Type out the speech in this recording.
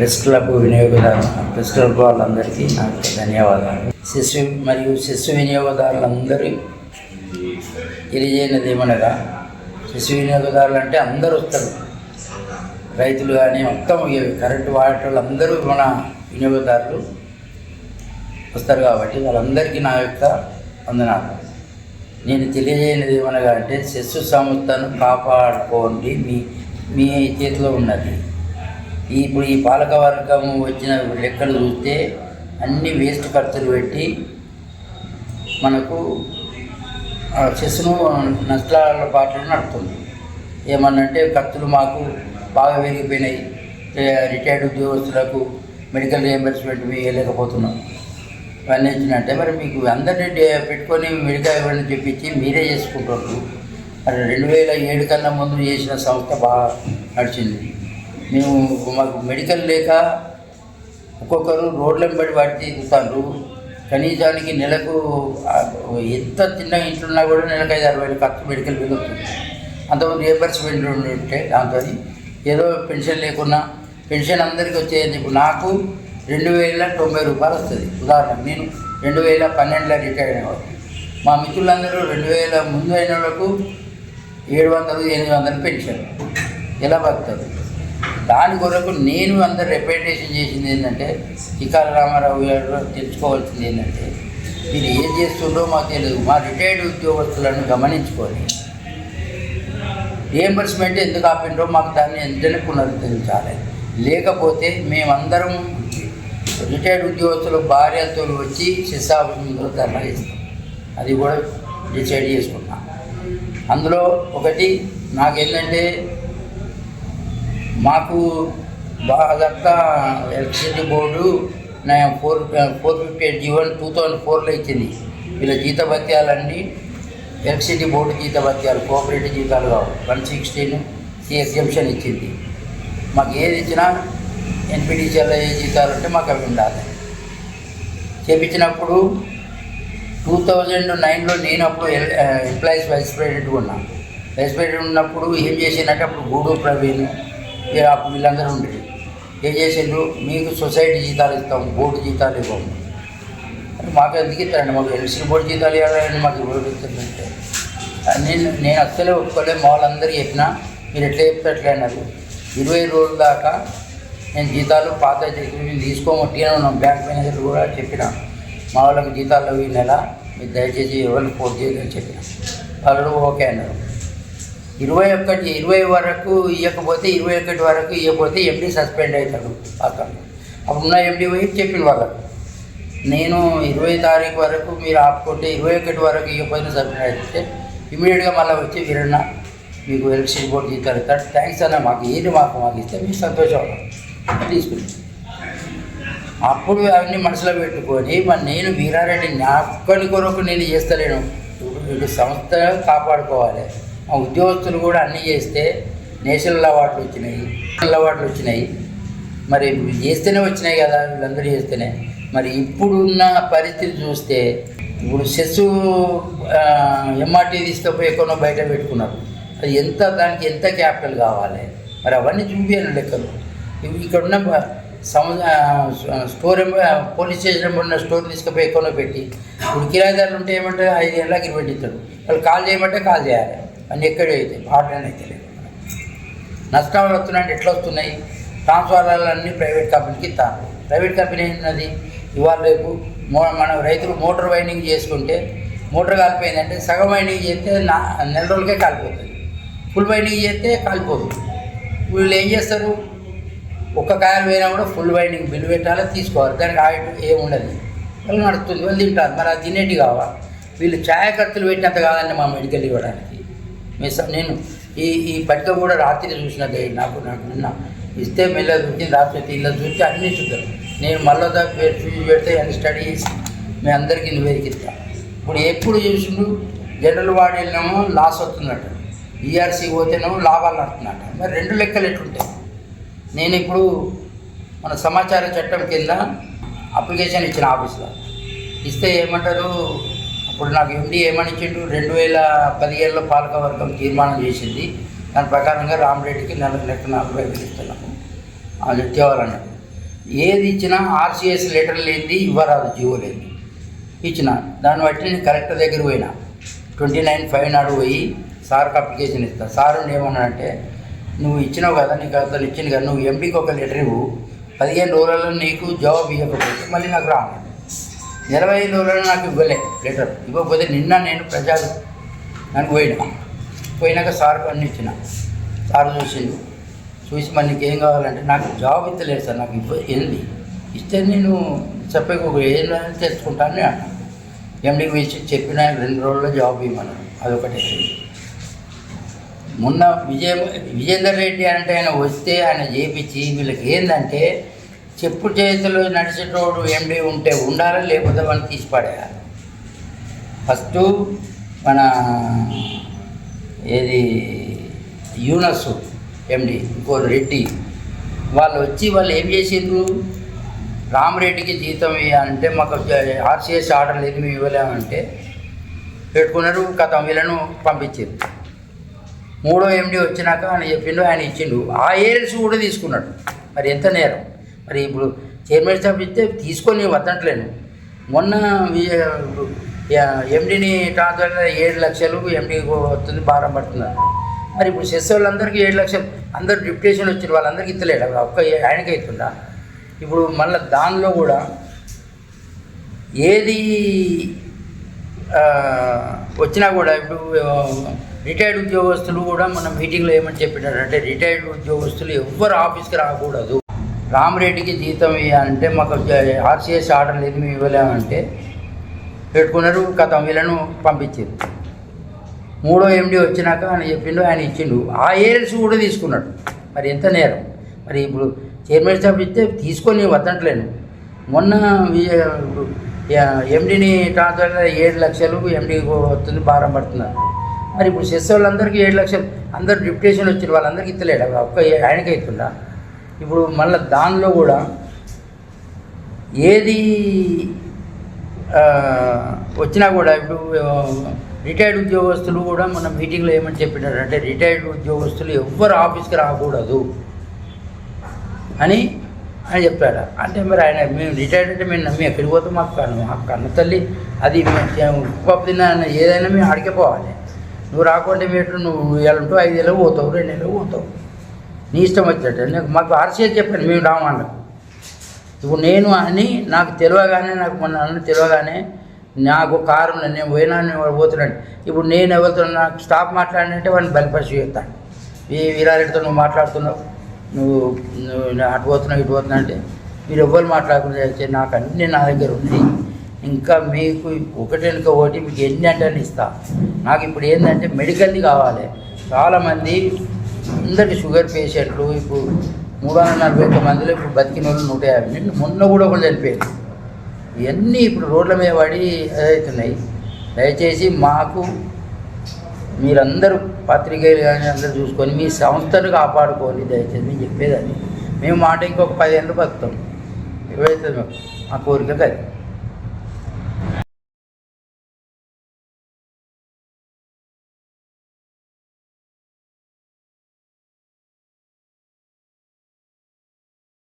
Press club వినియోగదారు press club వాళ్ళందరికీ నాకు ధన్యవాదాలు. శిశు మరియు శిశు వినియోగదారులందరూ తెలియజేయనది ఏమనగా శిశు వినియోగదారులు అంటే అందరూ వస్తారు. రైతులు కానీ మొత్తం కరెంటు వాడటం వాళ్ళందరూ మన వినియోగదారులు వస్తారు కాబట్టి వాళ్ళందరికీ నా యొక్క వందనాలు. నేను తెలియజేయనిది ఏమనగా అంటే శిశు సంస్థను కాపాడుకోండి. మీ మీ చేతిలో ఉన్నది. ఇప్పుడు ఈ పాలక వర్గం వచ్చిన లెక్కలు చూస్తే అన్ని వేస్ట్ ఖర్చులు పెట్టి మనకు ఆ నష్టాల పాటలు నడుపుతుంది. ఏమన్నంటే ఖర్చులు మాకు బాగా పెరిగిపోయినాయి. రిటైర్డ్ ఉద్యోగస్తులకు మెడికల్ రియంబర్స్మెంట్ వేయలేకపోతున్నాం ఇవన్నీ ఇచ్చినట్టే మరి మీకు అందరినీ పెట్టుకొని మెడికల్ ఇవ్వండి చెప్పించి మీరే చేసుకుంటున్నారు. మరి రెండు వేల ఏడు కన్నా ముందు చేసిన సంస్థ బాగా నడిచింది. మేము మాకు మెడికల్ లేక ఒక్కొక్కరు రోడ్ల వెంబడి వాటి తిరుగుతారు కనీసానికి నెలకు ఎంత చిన్న ఇంట్లో ఉన్నా కూడా నెలకు ఐదు అరవై వేలు ఖర్చు మెడికల్ బిల్ వస్తుంది. అంతకుముందు రియంబర్స్మెంట్ ఉంటే దాంతో ఏదో పెన్షన్ లేకున్నా పెన్షన్ అందరికీ వచ్చేది. ఇప్పుడు నాకు రెండు వేల తొంభై రూపాయలు వస్తుంది. ఉదాహరణ నేను రెండు వేల పన్నెండులో రిటైర్ అయినవాడు మా మిత్రులందరూ రెండు వేల ముందు అయిన వాళ్ళకు ఏడు వందలు ఎనిమిది వందలు పెన్షన్. ఎలా బతుకుతారు? దాని కొరకు నేను అందరు రిప్రజెంటేషన్ చేసింది ఏంటంటే చికాల రామారావు గారు తెలుసుకోవాల్సింది ఏంటంటే మీరు ఏం చేస్తుండో మాకు తెలియదు. మా రిటైర్డ్ ఉద్యోగస్తులను గమనించుకొని రియంబర్స్మెంట్ ఎందుకు ఆపిండ్రో మాకు దాన్ని వెంటనే పునరుద్ధరించాలి. లేకపోతే మేమందరం రిటైర్డ్ ఉద్యోగస్తుల భార్యతో వచ్చి శిశాభిలో ధర్నా చేస్తాం. అది కూడా డిసైడ్ చేసుకున్నాం. అందులో ఒకటి నాకేంటంటే మాకు బాగా ఎలక్ట్రిసిటీ బోర్డు నా ఫోర్ ఫోర్ ఫిఫ్టీ ఎయిట్ జీవన్ టూ థౌజండ్ ఫోర్లో ఇచ్చింది. వీళ్ళ జీతభత్యాలన్నీ ఎలక్ట్రిసిటీ బోర్డు జీతభత్యాలు కోఆపరేటివ్ జీతాలు కావు. వన్ సిక్స్టీన్ ఈ ఎగ్జంప్షన్ ఇచ్చింది. మాకు ఏది ఇచ్చినా ఎన్పిడిసిఎల్ ఏ జీతాలు ఉంటే మాకు అవి ఉండాలి. చేపించినప్పుడు టూ థౌజండ్ నైన్లో నేను అప్పుడు ఎంప్లాయీస్ వైస్ ప్రెసిడెంట్ ఉన్నా. వైస్ ప్రెసిడెంట్ ఉన్నప్పుడు ఏం చేసిందంటే అప్పుడు గూడు ప్రవీణ్ వీళ్ళు వీళ్ళందరూ ఉండేది ఏం చేసిండ్రు? మీకు సొసైటీ జీతాలు ఇస్తాం బోర్డు జీతాలు ఇవ్వము అంటే మాకు ఎందుకు ఇస్తారండి? మాకు ఎలక్షన్ బోర్డు జీతాలు ఇవ్వాలని మాకు ఇవ్వడం నేను నేను అస్సలే ఒప్పుకోలే మా వాళ్ళందరూ చెప్పినా మీరు ఎట్లా చెప్తే ఎట్లా అన్నారు. ఇరవై రోజుల దాకా నేను జీతాలు పాత చేసి మేము తీసుకోమట్టిగా ఉన్నాం. బ్యాంక్ మేనేజర్ కూడా చెప్పిన మా వాళ్ళకి జీతాలు ఈ నెల మీరు దయచేసి ఎవరిని ఫోన్ చేయదని చెప్పిన. వాళ్ళు ఓకే అన్నారు. ఇరవై ఒకటి ఇరవై వరకు ఇవ్వకపోతే ఇరవై ఒకటి వరకు ఇవ్వకపోతే ఎండి సస్పెండ్ అవుతాడు అతను. అప్పుడు ఉన్న ఎండి పోయి చెప్పిన వాళ్ళకు. నేను ఇరవై తారీఖు వరకు మీరు ఆపుకుంటే ఇరవై ఒకటి వరకు ఇవ్వకపోతే సస్పెండ్ అయితే ఇమీడియట్గా మళ్ళీ వచ్చి వీరన్న మీకు ఎలక్షన్ బోర్డు ఇస్తారు ఇస్తాడు థ్యాంక్స్ అన్న మాకు ఏది మాకు మాకు ఇస్తే మీకు సంతోషం తీసుకుంటాం అప్పుడు అవన్నీ మనసులో పెట్టుకొని మరి నేను వీరారెడ్డి నా ఒక్కని కొరకు నేను చేస్తలేను. ఇప్పుడు సంస్థ కాపాడుకోవాలి. మా ఉద్యోగస్తులు కూడా అన్నీ చేస్తే నేషనల్ అవార్డులు వచ్చినాయి నేషనల్ అవార్డులు వచ్చినాయి. మరి చేస్తేనే వచ్చినాయి కదా వీళ్ళందరూ చేస్తేనే. మరి ఇప్పుడున్న పరిస్థితి చూస్తే ఇప్పుడు సెస్ ఎంఆర్టీ తీసుకపోయి ఎక్కడో బయట పెట్టుకున్నారు. అది ఎంత దానికి ఎంత క్యాపిటల్ కావాలి? మరి అవన్నీ చూపించాను లెక్కలు. ఇక్కడ ఉన్న సమ స్టోర్ పోలీస్ స్టేషన్ ఉన్న స్టోర్ తీసుకుపోయి ఎక్కడో పెట్టి ఇప్పుడు కిరాయిదారులు ఉంటే ఏమంటే ఐదు ఏళ్ళకి పెట్టిస్తాడు వాళ్ళు కాల్ చేయమంటే కాల్ చేయాలి. అన్నీ ఎక్కడే అవుతాయి ఆర్డర్ అయితే లేదు. నష్టాలు వస్తున్నాయంటే ఎట్లా వస్తున్నాయి? ట్రాన్స్ఫార్మర్లన్నీ ప్రైవేట్ కంపెనీకి ఇస్తాను ప్రైవేట్ కంపెనీ ఏంటన్నది ఇవాళ రేపు మో మనం రైతులు మోటార్ వైండింగ్ చేసుకుంటే మోటార్ కాలిపోయిందంటే సగం వైండింగ్ చేస్తే నా నెల రోజులకే కాలిపోతుంది. ఫుల్ వైండింగ్ చేస్తే కాలిపోతుంది. వీళ్ళు ఏం చేస్తారు? ఒక్క కాయలు పోయినా కూడా ఫుల్ వైండింగ్ బిల్లు పెట్టాలి తీసుకోవాలి. దానికి ఆయిల్ ఏముండదు వాళ్ళు నడుస్తుంది వాళ్ళు తింటారు. మరి అది తినేటి కావాలి వీళ్ళు ఛాయ ఖర్చులు పెట్టినంత కాదండి మా మెడికల్ ఇవ్వడానికి. మీ నేను ఈ ఈ పట్టిక కూడా రాత్రి చూసిన నాకు నాకు నిన్న ఇస్తే మెల్ల చూసి రాత్రి ఇలా చూసి అన్నీ చూద్దాం నేను మళ్ళీ పేరు ఫీజు పెడితే అన్ని స్టడీ చేసి మీ అందరికీ నివేదికిస్తా. ఇప్పుడు ఎప్పుడు చూసిండు? జనరల్ వార్డు వెళ్ళినామో లాస్ వస్తుందట. ఈఆర్సీ పోతేనేమో లాభాలు నడుతున్నట్ట మరి రెండు లెక్కలు ఎట్లుంటాయి? నేను ఇప్పుడు మన సమాచార చట్టం కింద అప్లికేషన్ ఇచ్చిన ఆఫీస్లో. ఇస్తే ఏమంటారు? ఇప్పుడు నాకు ఎండి ఏమనిచ్చిండు రెండు వేల పదిహేనులో పాలకవర్గం తీర్మానం చేసింది. దాని ప్రకారంగా రామరెడ్డికి నెల లెక్క నలభై వేలు ఇస్తున్నాము. అది తేవాలన్నాడు ఏది ఇచ్చినా ఆర్సీఎస్ లెటర్ లేనిది ఇవ్వరాదు జీవో లేదు ఇచ్చిన. దాన్ని బట్టి నేను కలెక్టర్ దగ్గర పోయినా. ట్వంటీ నైన్ ఫైవ్ నాడు పోయి సార్కి అప్లికేషన్ ఇస్తాను సార్ ఏమన్నాడంటే నువ్వు ఇచ్చినావు కదా నీకు అతను ఇచ్చింది కదా నువ్వు ఎంపీకి ఒక లెటర్ ఇవ్వు. పదిహేను రోజులలో నీకు జవాబు ఇవ్వకపోతే మళ్ళీ నాకు రాను. ఇరవై ఐదు రోజులలో నాకు ఇవ్వలే లెటర్. ఇవ్వకపోతే నిన్న నేను ప్రజా దానికి పోయినా. పోయినాక సార్ పని ఇచ్చిన. సార్ చూసిండు. చూసి మరి నీకు ఏం కావాలంటే నాకు జాబ్ ఇస్తలేదు సార్ నాకు ఇవ్వ ఏంది? ఇస్తే నేను చెప్పే ఏం తెచ్చుకుంటాను అని అన్నా. ఎండికి వేసి చెప్పిన రెండు రోజుల్లో జాబ్ ఇవ్వమన్నాడు అదొకటి. మొన్న విజయ విజేందర్ రెడ్డి అంటే ఆయన వస్తే ఆయన చేపించి వీళ్ళకి ఏంటంటే చెప్పు చేతిలో నడిచేటోడు ఎండి ఉంటే ఉండాలి లేకపోతే మనం తీసి పడేయాలి ఫస్ట్ మన ఏది యూనస్ ఎండి ఇంకో రెడ్డి వాళ్ళు వచ్చి వాళ్ళు ఏం చేసిండ్రు? రామరెడ్డికి జీతం ఇవ్వాలంటే మాకు ఆర్సీఎస్ ఆర్డర్ లేదు మేము ఇవ్వలేమంటే పెట్టుకున్నారు కథ వీళ్ళను పంపించారు మూడో ఎండి వచ్చినాక ఆయన చెప్పిండు ఆయన ఇచ్చిండు. ఆ ఏరియల్స్ కూడా తీసుకున్నాడు. మరి ఎంత నేరం? మరి ఇప్పుడు చైర్మన్ షాప్ ఇస్తే తీసుకొని వద్దట్లేను మొన్న ఎండిని ట్రాన్స్ఫర్ ఏడు లక్షలు ఎండి వస్తుంది భారం పడుతుంది మరి ఇప్పుడు సెస్ వాళ్ళందరికీ ఏడు లక్షలు అందరు డిప్యుటేషన్ వచ్చిన వాళ్ళందరికీ ఇస్తలేడు ఒక్క ఆయనకే ఇస్తుందా? ఇప్పుడు మళ్ళీ దానిలో కూడా ఏది వచ్చినా కూడా ఇప్పుడు రిటైర్డ్ ఉద్యోగస్తులు కూడా మన మీటింగ్లో ఏమని చెప్పినారు అంటే రిటైర్డ్ ఉద్యోగస్తులు ఎవ్వరు ఆఫీస్కి రాకూడదు. రామరెడ్డికి జీతం ఇవ్వాలంటే మాకు ఆర్సీఎస్ ఆర్డర్ లేదు మేము ఇవ్వలేమంటే పెట్టుకున్నారు కథ వీళ్ళను పంపించారు. మూడో ఎండి వచ్చినాక ఆయన చెప్పిండు ఆయన ఇచ్చిండు. ఆ ఏరియల్స్ కూడా తీసుకున్నాడు. మరి ఎంత నేరం? మరి ఇప్పుడు చైర్మన్ సాబ్ ఇస్తే తీసుకొని వద్దట్లేను మొన్న ఎండిని ట్రాన్స్ఫర్ ఏడు లక్షలు ఎండికి వస్తుంది భారం పడుతున్నారు. మరి ఇప్పుడు సెస్ వాళ్ళందరికీ ఏడు లక్షలు అందరు డిప్యుటేషన్ వచ్చిన వాళ్ళందరికీ ఇస్తలేడు ఒక్క ఆయనకే ఇస్తుందా? ఇప్పుడు మళ్ళీ దానిలో కూడా ఏది వచ్చినా కూడా ఇప్పుడు రిటైర్డ్ ఉద్యోగస్తులు కూడా మన మీటింగ్లో ఏమని చెప్పినారు అంటే రిటైర్డ్ ఉద్యోగస్తులు ఎవ్వరు ఆఫీస్కి రాకూడదు అని అని చెప్పాడు అంటే మరి ఆయన మేము రిటైర్డ్ అంటే మేము నమ్మి ఎక్కడికి పోతాం? మాకు కన్ను మాకు కన్న తల్లి అది పప్పు తిన్న ఏదైనా మేము ఆడికే పోవాలి. నువ్వు రాకుంటే మీరు నువ్వు ఏళ్ళంటూ ఐదు ఏళ్ళు పోతావు రెండు ఏళ్ళు పోతావు. నీ ఇష్టం వచ్చినట్టు నాకు మాకు ఆర్సీఎస్ చెప్పాను మేము రామన్న ఇప్పుడు నేను అని నాకు తెలియగానే నాకు మొన్న అన్న తెలియగానే నాకు కారు నేను పోయినా నేను పోతున్నాడు ఇప్పుడు నేను ఎవరితో నాకు స్టాప్ మాట్లాడినంటే వాడిని బలిపరిచి చేస్తాను ఈ వీరారెడ్డితో నువ్వు మాట్లాడుతున్నావు నువ్వు నువ్వు అటు పోతున్నావు ఇటు పోతున్నావు అంటే మీరు ఎవ్వరు మాట్లాడకుండా చేస్తే నాకు నేను నా దగ్గర ఉన్నాయి. ఇంకా మీకు ఒకటి వెనుక ఒకటి మీకు ఎన్ని అంటే అని ఇస్తా. నాకు ఇప్పుడు ఏంటంటే మెడికల్ది కావాలి. చాలామంది అందరికి షుగర్ పేషెంట్లు ఇప్పుడు మూడు వందల నలభై ఒక్క మందిలో ఇప్పుడు బతికిన వాళ్ళు నూట యాభై నిన్న మొన్న కూడా ఒకళ్ళు చనిపోయారు. ఇవన్నీ ఇప్పుడు రోడ్ల మీద పడి అవుతున్నాయి దయచేసి మాకు మీరందరూ పత్రికలు కానీ అందరూ చూసుకొని మీ సంస్థను కాపాడుకోండి దయచేసి నేను చెప్పేది అది మేము మాట ఇంకొక పదిహేను బతుకుతాం ఇవైతే మా కోరిక అది.